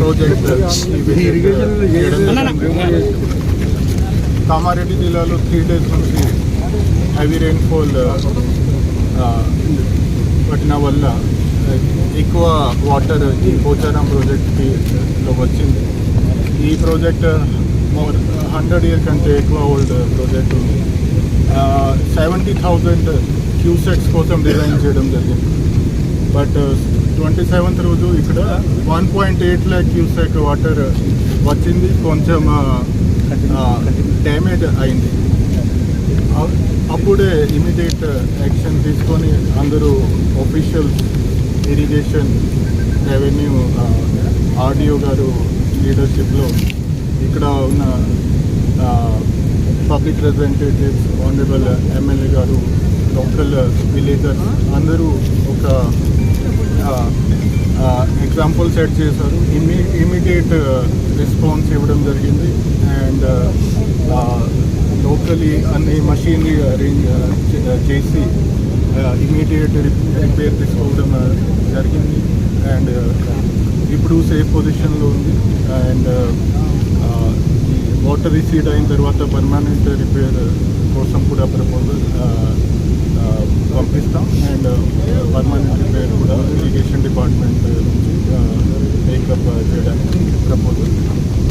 Project Kamareddy జిల్లాలో three days నుంచి heavy rainfall పడిన వల్ల ఎక్కువ వాటర్ ఈ పోచారం ప్రాజెక్ట్కి లో వచ్చింది. ఈ ప్రాజెక్ట్ మోర్ హండ్రెడ్ ఇయర్ కంటే ఎక్కువ ఓల్డ్ ప్రాజెక్ట్ ఉంది. సెవెంటీ థౌజండ్ క్యూసెక్స్ కోసం డిజైన్ చేయడం జరిగింది. బట్ ట్వంటీ సెవెంత్ రోజు ఇక్కడ one point eight lakh cusec water వచ్చింది. కొంచెం డ్యామేజ్ అయింది. అప్పుడే ఇమీడియట్ యాక్షన్ తీసుకొని అందరూ ఒఫీషియల్స్ ఇరిగేషన్ రెవెన్యూ ఆర్డిఓ గారు లీడర్షిప్లో ఇక్కడ ఉన్న public representatives honourable MLA garu local villagers అందరూ ఒక ఎగ్జాంపుల్ సెట్ చేశారు. ఇమ్మీ ఇమీడియట్ రెస్పాన్స్ ఇవ్వడం జరిగింది. అండ్ లోకలీ అన్ని మషీనరీ అరేంజ్ చేసి ఇమీడియట్ రిపేర్ తీసుకోవడం జరిగింది. అండ్ ఇప్పుడు సేఫ్ పొజిషన్లో ఉంది. అండ్ వాటర్ రిసీడ్ అయిన తర్వాత పర్మనెంట్ రిపేర్ కోసం కూడా ప్రపోజల్ పంపిస్తాం. అండ్ పర్మనెంట్ రిపేర్ కూడా ఇరిగేషన్ డిపార్ట్మెంట్ నుంచి మేకప్ చేయడానికి ప్రపోజల్.